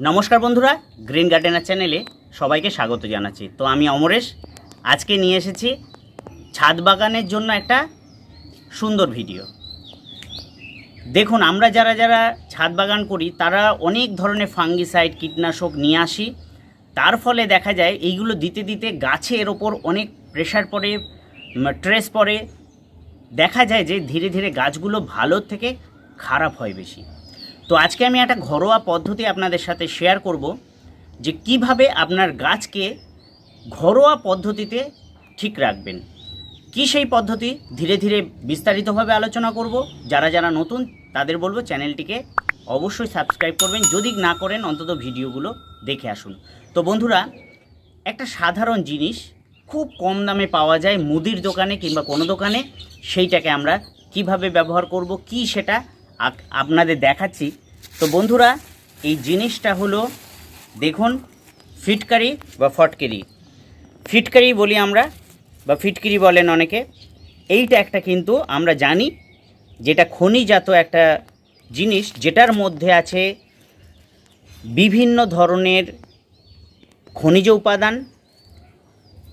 নমস্কার বন্ধুরা green gardener চ্যানেলে সবাইকে স্বাগত জানাচ্ছি। তো আমি অমরেশ, আজকে নিয়ে এসেছি ছাদ বাগানের জন্য একটা সুন্দর ভিডিও। দেখুন, আমরা যারা যারা ছাদ বাগান করি, তারা অনেক ধরনের ফাঙ্গিসাইড, কীটনাশক নিয়ে আসি। তার ফলে দেখা যায়, এইগুলো দিতে দিতে গাছের ওপর অনেক প্রেশার পড়ে ট্রেস পড়ে। দেখা যায় যে ধীরে ধীরে গাছগুলো ভালোর থেকে খারাপ হয় বেশি। তো আজকে আমি একটা ঘরোয়া পদ্ধতি আপনাদের সাথে শেয়ার করব যে কীভাবে আপনার গাছকে ঘরোয়া পদ্ধতিতে ঠিক রাখবেন। কি সেই পদ্ধতি? ধীরে ধীরে বিস্তারিতভাবে আলোচনা করব। যারা যারা নতুন, তাদের বলব চ্যানেলটিকে অবশ্যই সাবস্ক্রাইব করবেন। যদি না করেন, অন্তত ভিডিওগুলো দেখে আসুন। তো বন্ধুরা, একটা সাধারণ জিনিস খুব কম দামে পাওয়া যায় মুদির দোকানে কিংবা কোনো দোকানে। সেইটাকে আমরা কীভাবে ব্যবহার করব, কি সেটা আপনাদের দেখাচ্ছি। তো বন্ধুরা, এই জিনিসটা হলো, দেখুন, ফিটকারি বা ফটকেরি। ফিটকারি বলি আমরা, বা ফিটকিরি বলেন অনেকে। এইটা একটা কিন্তু আমরা জানি, যেটা খনিজাত একটা জিনিস, যেটার মধ্যে আছে বিভিন্ন ধরনের খনিজ উপাদান।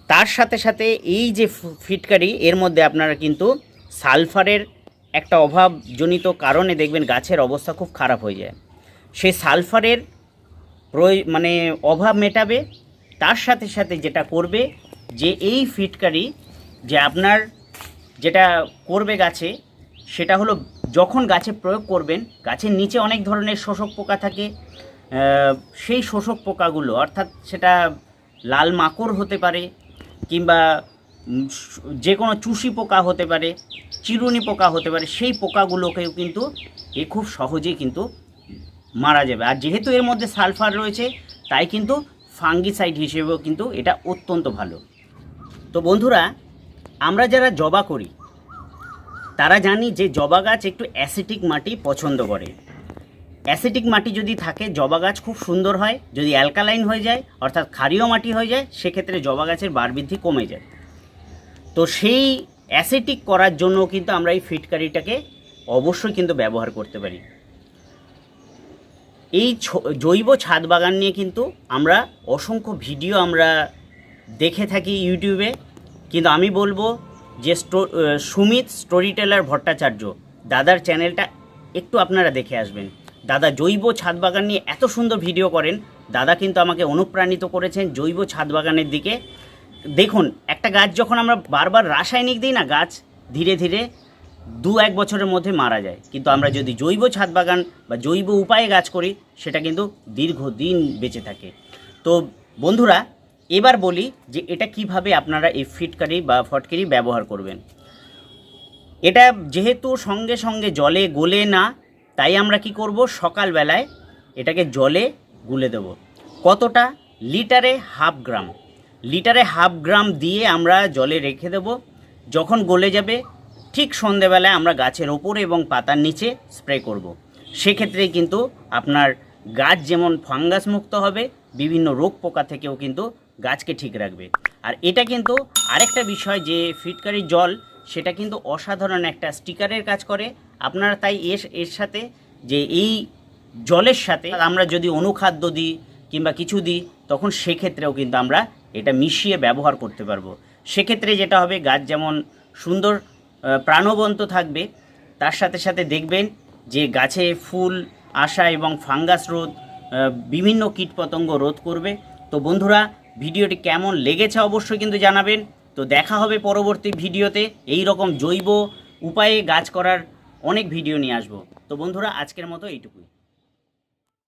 তার সাথে সাথে এই যে ফিটকারি, এর মধ্যে আপনারা কিন্তু সালফারের একটা অভাবজনিত কারণে দেখবেন গাছের অবস্থা খুব খারাপ হয়ে যায়। সেই সালফারের মানে অভাব মেটাবে, তার সাথে সাথে যেটা করবে যে এই ফিটকারি যে আপনার যেটা করবে গাছে, সেটা হলো যখন গাছে প্রয়োগ করবেন, গাছের নিচে অনেক ধরনের শোষক পোকা থাকে সেই শোষক পোকাগুলো, অর্থাৎ সেটা লাল মাকড় হতে পারে কিংবা যে কোনো চুষি পোকা হতে পারে চিরুনি পোকা হতে পারে, সেই পোকাগুলোকেও কিন্তু এ খুব সহজেই কিন্তু মারা যাবে। আর যেহেতু এর মধ্যে সালফার রয়েছে, তাই কিন্তু ফাঙ্গিসাইড হিসেবেও কিন্তু এটা অত্যন্ত ভালো। তো বন্ধুরা, আমরা যারা জবা করি, তারা জানি যে জবা গাছ একটু অ্যাসিটিক মাটি পছন্দ করে। অ্যাসিটিক মাটি যদি থাকে, জবা গাছ খুব সুন্দর হয়, যদি অ্যালকালাইন হয়ে যায়, অর্থাৎ ক্ষারীয় মাটি হয়ে যায়, সেক্ষেত্রে জবা গাছের বার বৃদ্ধি কমে যায়। তো সেই অ্যাসিটিক করার জন্য কিন্তু আমরা এই ফিটকারিটাকে অবশ্যই কিন্তু ব্যবহার করতে পারি। এই জৈব ছাদ বাগান নিয়ে কিন্তু আমরা অসংখ্য ভিডিও আমরা দেখে থাকি ইউটিউবে। কিন্তু আমি বলব যে সুমিত স্টোরি টেলার ভট্টাচার্য, দাদার চ্যানেলটা একটু আপনারা দেখে আসবেন। দাদা জৈব ছাদ বাগান নিয়ে এত সুন্দর ভিডিও করেন, দাদা কিন্তু আমাকে অনুপ্রাণিত করেছেন জৈব ছাদ বাগানের দিকে। দেখুন, একটা গাছ যখন আমরা বারবার রাসায়নিক দিই না, গাছ ধীরে ধীরে দু এক বছরের মধ্যে মারা যায়। কিন্তু আমরা যদি জৈব ছাদ বাগান বা জৈব উপায়ে গাছ করি, সেটা কিন্তু দীর্ঘদিন বেঁচে থাকে। তো বন্ধুরা, এবার বলি যে এটা কীভাবে আপনারা এই ফিটকারি বা ফটকারি ব্যবহার করবেন। এটা যেহেতু সঙ্গে সঙ্গে জলে গলে না, তাই আমরা কি করব? সকালবেলায় এটাকে জলে গুলে দেব। কতটা? লিটারে হাফ গ্রাম। লিটারে হাফ গ্রাম দিয়ে আমরা জলে রেখে দেব। যখন গলে যাবে, ঠিক সন্ধেবেলায় আমরা গাছের ওপরে এবং পাতার নিচে স্প্রে করব। সেক্ষেত্রে কিন্তু আপনার গাছ যেমন ফাঙ্গাস মুক্ত হবে, বিভিন্ন রোগ পোকা থেকেও কিন্তু গাছকে ঠিক রাখবে। আর এটা কিন্তু আরেকটা বিষয় যে ফিটকারির জল, সেটা কিন্তু অসাধারণ একটা স্টিকারের কাজ করে। আপনারা তাই এর এর সাথে যে এই জলের সাথে আমরা যদি অনুখাদ্য দিই কিংবা কিছু দিই, তখন সেক্ষেত্রেও কিন্তু আমরা এটা মিশিয়ে ব্যবহার করতে পারব। সেক্ষেত্রে যেটা হবে, গাছ যেমন সুন্দর প্রাণবন্ত থাকবে, তার সাথে সাথে দেখবেন যে গাছে ফুল আসা এবং ফাঙ্গাস রোধ বিভিন্ন কীটপতঙ্গ রোধ করবে। তো বন্ধুরা, ভিডিওটি কেমন লেগেছে অবশ্যই কিন্তু জানাবেন। তো দেখা হবে পরবর্তী ভিডিওতে। এই রকম জৈব উপায়ে গাছ করার অনেক ভিডিও নিয়ে আসব। তো বন্ধুরা, আজকের মতো এইটুকুই।